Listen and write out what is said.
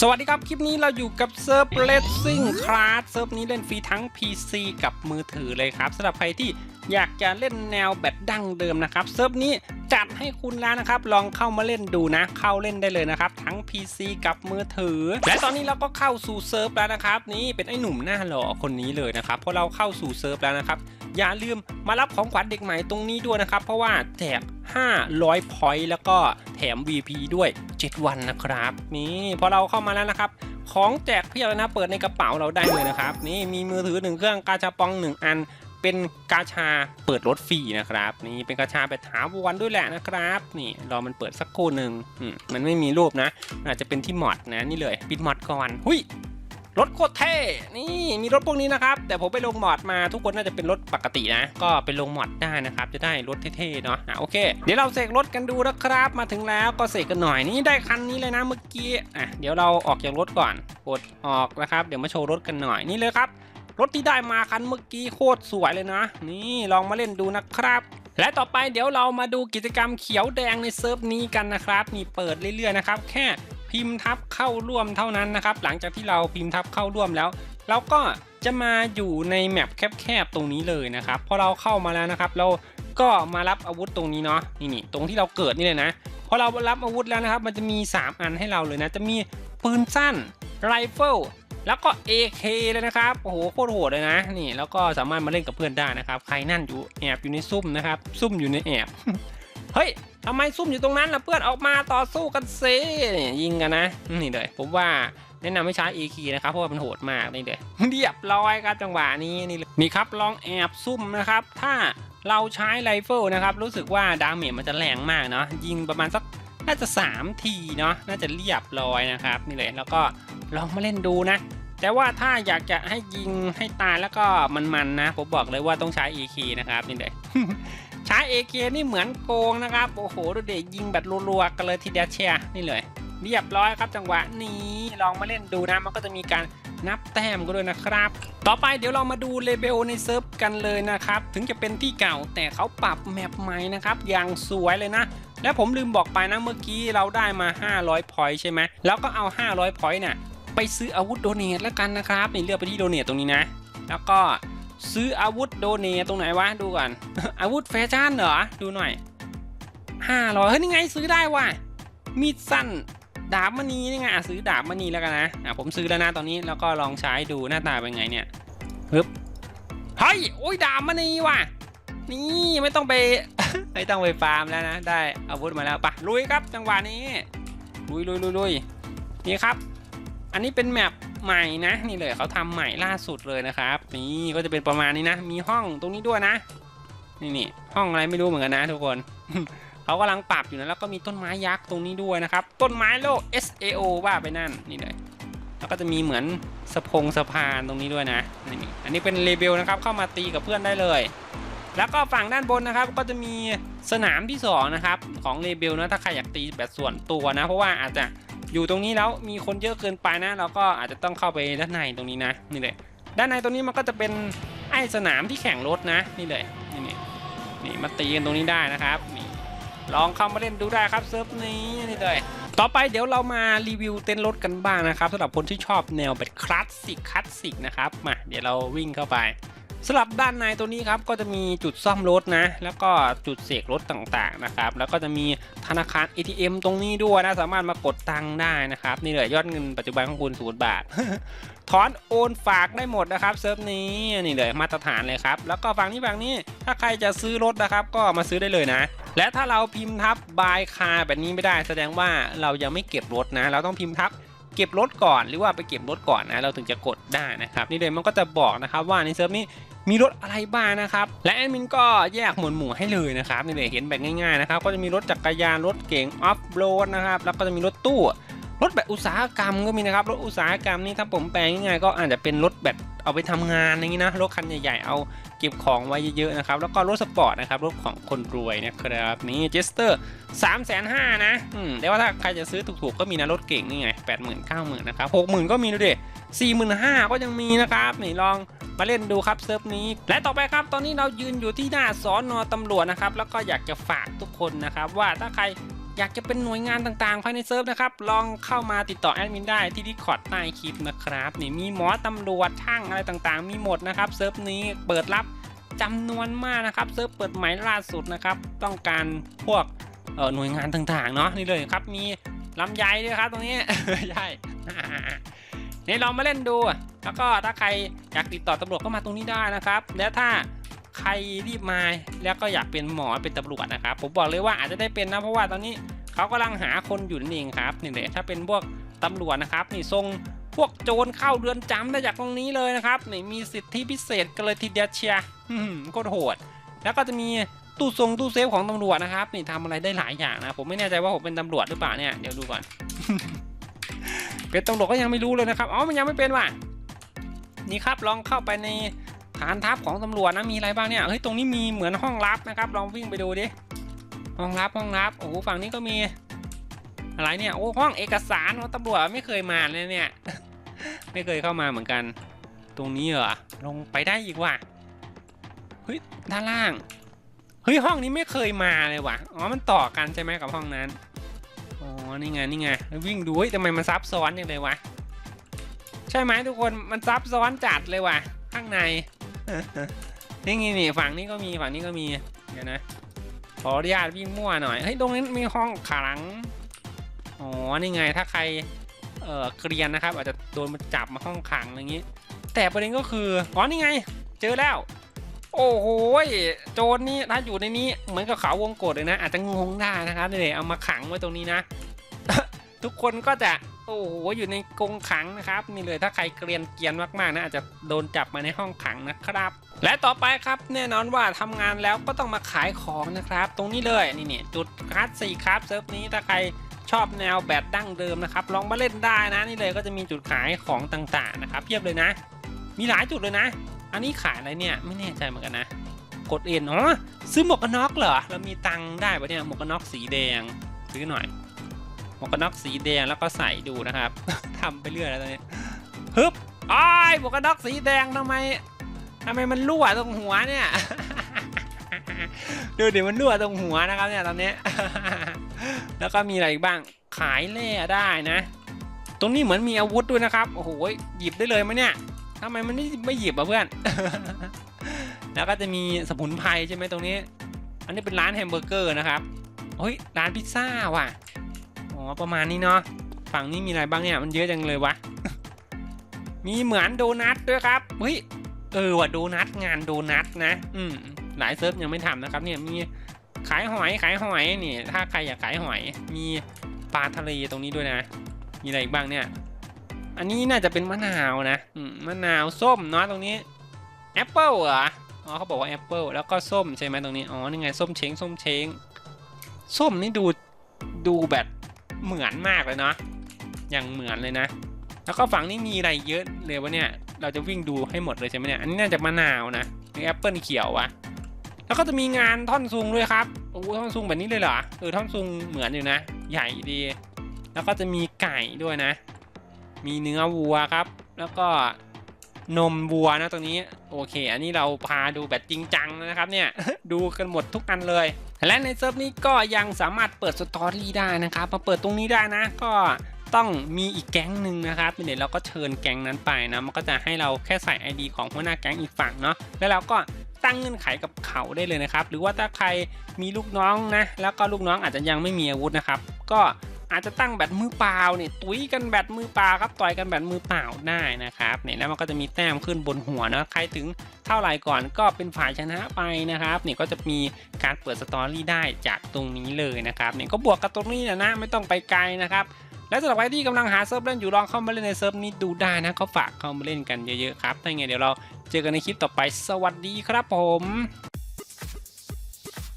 สวัสดีครับ คลิปนี้เราอยู่กับเซิร์ฟเลสซิ่งคลาสเซิร์ฟนี้เล่นฟรีทั้ง PC กับมือถือเลยครับสำหรับใครที่อยากจะเล่นแนวแบบดั้งเดิมนะครับ เซิร์ฟนี้ จัดให้คุณแล้วนะครับ ลองเข้ามาเล่นดูนะ เข้าเล่นได้เลยนะครับ ทั้ง PC กับมือถือ และตอนนี้เราก็เข้าสู่เซิร์ฟแล้วนะครับ นี่เป็นไอ้หนุ่มหน้าหล่อคนนี้เลยนะครับเพราะเราเข้าสู่เซิร์ฟแล้วนะครับ อย่าลืมมารับของขวัญเด็กใหม่ตรงนี้ด้วยนะครับ เพราะว่าแจก500พอยต์แล้วก็แถม VP ด้วย 7 วันนะครับ นี่พอเราเข้ามาแล้วนะครับของแจกเพียบเลยนะเปิดในกระเป๋าเราได้เลยนะครับ นี่มีมือถือหนึ่งเครื่องกาชาปองหนึ่งอัน เป็นกาชาเปิดรถฟรีนะครับ นี่เป็นกาชาแบบถาวรด้วยแหละนะครับ นี่รอมันเปิดสักครู่หนึ่งมันไม่มีรูปนะ อาจจะเป็นที่มอดนะนี่เลยปิดมอดก่อนหุยรถโคตรเท่ นี่มีรถพวกนี้นะครับ แต่ผมไปลงมอดมาทุกคนน่าจะเป็นรถปกตินะ ก็ไปลงมอดได้นะครับ จะได้รถเท่ๆเนาะอะโอเค เดี๋ยวเราเสกรถกันดูนะครับ มาถึงแล้วก็เสกกันหน่อย นี่ได้คันนี้เลยนะเมื่อกี้ อะ เดี๋ยวเราออกจากรถก่อน กดออกนะครับ เดี๋ยวมาโชว์รถกันหน่อย นี่เลยครับ รถที่ได้มาคันเมื่อกี้โคตรสวยเลยนะ นี่ลองมาเล่นดูนะครับ และต่อไปเดี๋ยวเรามาดูกิจกรรมเขียวแดงในเซิร์ฟนี้กันนะครับนี่เปิดเรื่อยๆนะครับแค่พิมพ์ทับเข้าร่วมเท่านั้นนะครับ หลังจากที่เราพิมพ์ทับเข้าร่วมแล้วเราก็จะมาอยู่ในแมปแคบๆตรงนี้เลยนะครับพอเราเข้ามาแล้วนะครับ เราก็มารับอาวุธตรงนี้เนาะนี่นี่ตรงที่เราเกิดนี่เลยนะพอเรารับอาวุธแล้วนะครับ มันจะมี 3 อันให้เราเลยนะ จะมีปืนสั้นไรเฟิล แล้วก็ AK เลยนะครับโอ้โหโคตรโหดเลยนะนี่แล้วก็สามารถมาเล่นกับเพื่อนได้นะครับ ใครนั่นอยู่แอบอยู่ในซุ่มนะครับ ซุ่มอยู่ในแอบเฮ้ยทำไมซุ่มอยู่ตรงนั้นล่ะเพื่อนออกมาต่อสู้กันเซยิงกันนะนี่เลยผมว่าแนะนำให้ใช้ AK นะครับเพราะว่ามันโหดมากนี่เลยเรียบร้อยครับจังหวะนี้นี่เลยนี่ครับลองแอบซุ่มนะครับถ้าเราใช้ไรเฟิลนะครับรู้สึกว่าดาเมจมันจะแรงมากเนาะยิงประมาณสัก น่าจะ 3 ทีเนาะน่าจะเรียบร้อยนะครับ นี่เลยแล้วก็ลองมาเล่นดูนะ แต่ว่าถ้าอยากจะให้ยิงให้ตายแล้วก็มันๆนะ ผมบอกเลยว่าต้องใช้ AK นะครับนี่เลยใช้ AK นี่เหมือนโกงนะครับ โอ้โหดูเด็กยิงแบบรัวๆกันเลยทีเดียวเชียนี่เลย เรียบร้อยครับจังหวะนี้ลองมาเล่นดูนะมันก็จะมีการ นับแต้มก็ด้วยนะครับ ต่อไปเดี๋ยวเรามาดูเลเบลในเซิร์ฟกันเลยนะครับ ถึงจะเป็นที่เก่าแต่เขาปรับแมปใหม่นะครับ อย่างสวยเลยนะและผมลืมบอกไปนะเมื่อกี้เราได้มา 500 พอยต์ใช่ไหมแล้วก็เอา 500 พอยต์เนี่ยไปซื้ออาวุธโดเนทแล้วกันนะครับนี่เลือกไปที่โดเนทตรงนี้นะ แล้วก็ซื้ออาวุธโดเนทตรงไหนวะดูก่อน อาวุธแฟชั่นเหรอ ดูหน่อย 500เฮ้ยนี่ไงซื้อได้ว่ะมีดสั้น ดาบมณีนี่ไงซื้อดาบมณีแล้วกันนะอะผมซื้อแล้วนะตอนนี้แล้วก็ลองใช้ดูหน้าตาเป็นไงเนี่ยฮึบเฮ้ยโอ้ยดาบมณีว่ะ นี่ไม่ต้องไป ไม่ต้องไปฟาร์มแล้วนะ ได้อาวุธมาแล้วปะลุยครับจังหวะนี้ลุยลุยลุยลุยนี่ครับ อันนี้เป็นแมปใหม่นะนี่เลยเขาทำใหม่ล่าสุดเลยนะครับ นี่ก็จะเป็นประมาณนี้นะ มีห้องตรงนี้ด้วยนะ นี่นี่ห้องอะไรไม่รู้เหมือนกันนะทุกคน เขากำลังปรับอยู่นะแล้วก็มีต้นไม้ยักษ์ตรงนี้ด้วยนะครับ ต้นไม้โลก SAO ว่าไปนั่นนี่เลยแล้วก็จะมีเหมือนสะพงสะพานตรงนี้ด้วยนะนี่อันนี้เป็นเลเบลนะครับเข้ามาตีกับเพื่อนได้เลย แล้วก็ฝั่งด้านบนนะครับ ก็จะมีสนามที่สองนะครับของเลเบลนะถ้าใครอยากตีแบบส่วนตัวนะ เพราะว่าอาจจะอยู่ตรงนี้แล้วมีคนเยอะเกินไปนะ เราก็อาจจะต้องเข้าไปด้านในตรงนี้นะนี่เลยด้านในตรงนี้มันก็จะเป็นไอ้สนามที่แข่งรถนะนี่เลยนี่นี่นี่มาตีกันตรงนี้ได้นะครับนี่ ลองเข้ามาเล่นดูได้ครับเซิร์ฟนี้นี่เลยต่อไปเดี๋ยวเรามารีวิวเต้นรถกันบ้างนะครับสำหรับคนที่ชอบแนวแบบคลาสสิกคลาสสิกนะครับมาเดี๋ยวเราวิ่งเข้าไปสำหรับด้านในตัวนี้ครับก็จะมีจุดซ่อมรถนะ แล้วก็จุดเสกรถต่างๆนะครับ แล้วก็จะมีธนาคาร ATM ตรงนี้ด้วยนะ สามารถมากดตังค์ได้นะครับ นี่เลยยอดเงินปัจจุบันของคุณศูนย์บาท ถอนโอนฝากได้หมดนะครับเซิร์ฟนี้นี่เลยมาตรฐานเลยครับ แล้วก็ฝั่งนี้ฝั่งนี้ถ้าใครจะซื้อรถนะครับ ก็มาซื้อได้เลยนะ และถ้าเราพิมพ์ทับบายคาแบบนี้ไม่ได้ แสดงว่าเรายังไม่เก็บรถนะ เราต้องพิมพ์ทับเก็บรถก่อนหรือว่าไปเก็บรถก่อนนะเราถึงจะกดได้นะครับนี่เลยมันก็จะบอกนะครับว่าในเซิร์ฟนี้มีรถอะไรบ้างนะครับ และแอดมินก็แยกหมวดหมู่ให้เลยนะครับนี่เลยเห็นแบบง่ายๆนะครับก็จะมีรถจักรยานรถเก๋งออฟโรดนะครับแล้วก็จะมีรถตู้ รถแบบอุตสาหกรรมก็มีนะครับรถอุตสาหกรรมนี่ถ้าผมแปลง่ายๆก็อาจจะเป็นรถแบบเอาไปทำงานอย่างนี้นะรถคันใหญ่ๆเอา เก็บของไว้เยอะๆนะครับ แล้วก็รถสปอร์ตนะครับรถของคนรวยนะครับนี่เจสเตอร์สามแสนห้านะอืมแต่ว่าถ้าใครจะซื้อถูกๆก็มีนะรถเก่งนี่ไงแปดหมื่นเก้าหมื่นนะครับหกหมื่นก็มีดูดิสี่หมื่นห้าก็ยังมีนะครับนี่ลองมาเล่นดูครับเซิร์ฟนี้ และต่อไปครับตอนนี้เรายืนอยู่ที่หน้าสอนอตำรวจนะครับแล้วก็อยากจะฝากทุกคนนะครับว่าถ้าใคร อยากจะเป็นหน่วยงานต่างๆ ภายในเซิร์ฟนะครับ ลองเข้ามาติดต่อแอดมินได้ที่ดิคอร์ดใต้คลิปนะครับนี่มีหมอตำรวจช่างอะไรต่างๆ มีหมดนะครับเซิร์ฟนี้เปิดรับจำนวนมากนะครับเซิร์ฟเปิดใหม่ล่าสุดนะครับ ต้องการพวกหน่วยงานต่างๆเนาะนี่เลยครับมีลำไยด้วยครับตรงนี้ใช่นี่ลองมาเล่นดู แล้วก็ถ้าใครอยากติดต่อตำรวจก็มาตรงนี้ได้นะครับ แล้วถ้า ใครรีบมาแล้วก็อยากเป็นหมอเป็นตำรวจนะครับ ผมบอกเลยว่าอาจจะได้เป็นนะเพราะว่าตอนนี้เขากำลังหาคนอยู่นั่นเองครับนี่เลยถ้าเป็นพวกตำรวจนะครับ นี่ทรงพวกโจรเข้าเรือนจำได้จากตรงนี้เลยนะครับนี่มีสิทธิพิเศษกันเลยทีเดียวเชียร์โคตรโหด แล้วก็จะมีตู้ทรงตู้เซฟของตำรวจนะครับนี่ทำอะไรได้หลายอย่างนะผมไม่แน่ใจว่าผมเป็นตำรวจหรือเปล่าเนี่ยเดี๋ยวดูก่อนเป็นตำรวจก็ยังไม่รู้เลยนะครับอ๋อมันยังไม่เป็นว่ะนี่ครับลองเข้าไปใน ฐานทัพของตำรวจนะมีอะไรบ้างเนี่ยเฮ้ยตรงนี้มีเหมือนห้องลับนะครับ ลองวิ่งไปดูดิห้องลับห้องลับโอ้โหฝั่งนี้ก็มีอะไรเนี่ยโอ้ห้องเอกสารของตำรวจไม่เคยมาเลยเนี่ย ไม่เคยเข้ามาเหมือนกัน ตรงนี้เหรอลงไปได้อีกว่ะเฮ้ยด้านล่างเฮ้ยห้องนี้ไม่เคยมาเลยว่ะอ๋อมันต่อกันใช่ไหมกับห้องนั้นอ๋อนี่ไงนี่ไงววิ่งดูเฮ้ยทำไมมันซับซ้อนอย่างเลยวะใช่ไหมทุกคนมันซับซ้อนจัดเลยว่ะข้างใน นี่ไงนี่ฝั่งนี้ก็มีฝั่งนี้ก็มีเดี๋ยวนะขออนุญาตวิ่งมั่วหน่อยเฮ้ยตรงนี้มีห้องขังอ๋อนี่ไงถ้าใครเอ่อเกรียนนะครับอาจจะโดนมาจับมาห้องขังอะไรอย่างนี้ แต่ประเด็นก็คืออ๋อนี่ไง เจอแล้ว โอ้โหโจรนี่ถ้าอยู่ในนี้เหมือนกับเขาวงกฏเลยนะ อาจจะงงได้นะครับนี่เอามาขังไว้ตรงนี้นะ ทุกคนก็จะโอ้โหอยู่ในกรงขังนะครับนี่เลยถ้าใครเกรียนเกียนมากๆนะอาจจะโดนจับมาในห้องขังนะครับ และต่อไปครับแน่นอนว่าทำงานแล้วก็ต้องมาขายของนะครับ ตรงนี้เลยนี่เนี่ยจุดคลาสสี่ครับเซิร์ฟนี้ถ้าใครชอบแนวแบบดั้งเดิมนะครับลองมาเล่นได้นะนี่เลยก็จะมีจุดขายของต่างๆนะครับเพียบเลยนะ มีหลายจุดเลยนะ อันนี้ขายอะไรเนี่ยไม่แน่ใจเหมือนกันนะกดเอ็นอ๋อซื้อหมวกกันน็อกเหรอเรามีตังได้ปะเนี่ยหมวกกันน็อกสีแดงซื้อหน่อย วกกันน็อกสีแดงแล้วก็ใส่ดูนะครับทำไปเรื่อยแล้วตอนนี้ฮึบอ้ายหมวกกันน็อกสีแดงทำไมทำไมมันรั่วตรงหัวเนี่ยดูเดี๋ยวมันรั่วตรงหัวนะครับเนี่ยตอนนี้ แล้วก็มีอะไรอีกบ้างขายแร่ได้นะ ตรงนี้เหมือนมีอาวุธด้วยนะครับโอ้โหหยิบได้เลยไหมเนี่ยทำไมมันไม่ไม่หยิบอะเพื่อน แล้วก็จะมีสมุนไพรใช่ไหมตรงนี้ อันนี้เป็นร้านแฮมเบอร์เกอร์นะครับเฮ้ยร้านพิซซ่าว่ะ อ๋อประมาณนี้เนาะฝั่งนี้มีอะไรบ้างเนี่ยมันเยอะจังเลยวะ มีเหมือนโดนัทด้วยครับเฮ้ยเออว่ะโดนัทงานโดนัทนะ อืมหลายเซิร์ฟยังไม่ทำนะครับ เนี่ยมีขายหอยขายหอยนี่ ถ้าใครอยากขายหอย มีปลาทะเลตรงนี้ด้วยนะ มีอะไรอีกบ้างเนี่ย อันนี้น่าจะเป็นมะนาวนะอืมมะนาวส้มเนาะตรงนี้แอปเปิลเหรออ๋อเขาบอกว่าแอปเปิลแล้วก็ส้มใช่ไหมตรงนี้อ๋อนี่ไงส้มเช้งส้มเช้งส้มนี่ดูดูแบบ เหมือนมากเลยเนาะอย่างเหมือนเลยนะ แล้วก็ฝั่งนี้มีอะไรเยอะเลยวะเนี่ย เราจะวิ่งดูให้หมดเลยใช่ไหมเนี่ย อันนี้น่าจะมะนาวนะมีแอปเปิลเขียววะแล้วก็จะมีงานท่อนซุงด้วยครับ โอ้ท่อนซุงแบบนี้เลยเหรอ เออท่อนซุงเหมือนอยู่นะ ใหญ่ดี แล้วก็จะมีไก่ด้วยนะ มีเนื้อวัวครับ แล้วก็ นมวัวนะตรงนี้โอเค อันนี้เราพาดูแบบจริงจังนะครับเนี่ยดูกันหมดทุกอันเลย และในเซิร์ฟนี้ก็ยังสามารถเปิดสตอรี่ได้นะครับมาเปิดตรงนี้ได้นะก็ต้องมีอีกแก๊งหนึ่งนะครับเดี๋ยวเราก็เชิญแก๊งนั้นไปนะมันก็จะให้เราแค่ใส่ ID ของหัวหน้าแก๊งอีกฝั่งเนาะแล้วเราก็ตั้งเงื่อนไขกับเขาได้เลยนะครับ หรือว่าถ้าใครมีลูกน้องนะแล้วก็ลูกน้องอาจจะยังไม่มีอาวุธนะครับ ก็ อาจจะตั้งแบตมือเปล่าเนี่ยตุ้ยกันแบตมือเปล่าครับต่อยกันแบตมือเปล่าได้นะครับเนี่ยแล้วมันก็จะมีแต้มขึ้นบนหัวนะใครถึงเท่าไหร่ก่อนก็เป็นฝ่ายชนะไปนะครับเนี่ยก็จะมีการเปิดสตอรี่ได้จากตรงนี้เลยนะครับเนี่ยก็บวกกับตรงนี้นะนะไม่ต้องไปไกลนะครับและสำหรับใครที่กำลังหาเซิร์ฟเล่นอยู่ลองเข้ามาเล่นในเซิร์ฟนี้ดูได้นะก็ฝากเข้ามาเล่นกันเยอะๆครับถ้าไงเดี๋ยวเราเจอกันในคลิปต่อไปสวัสดีครับผม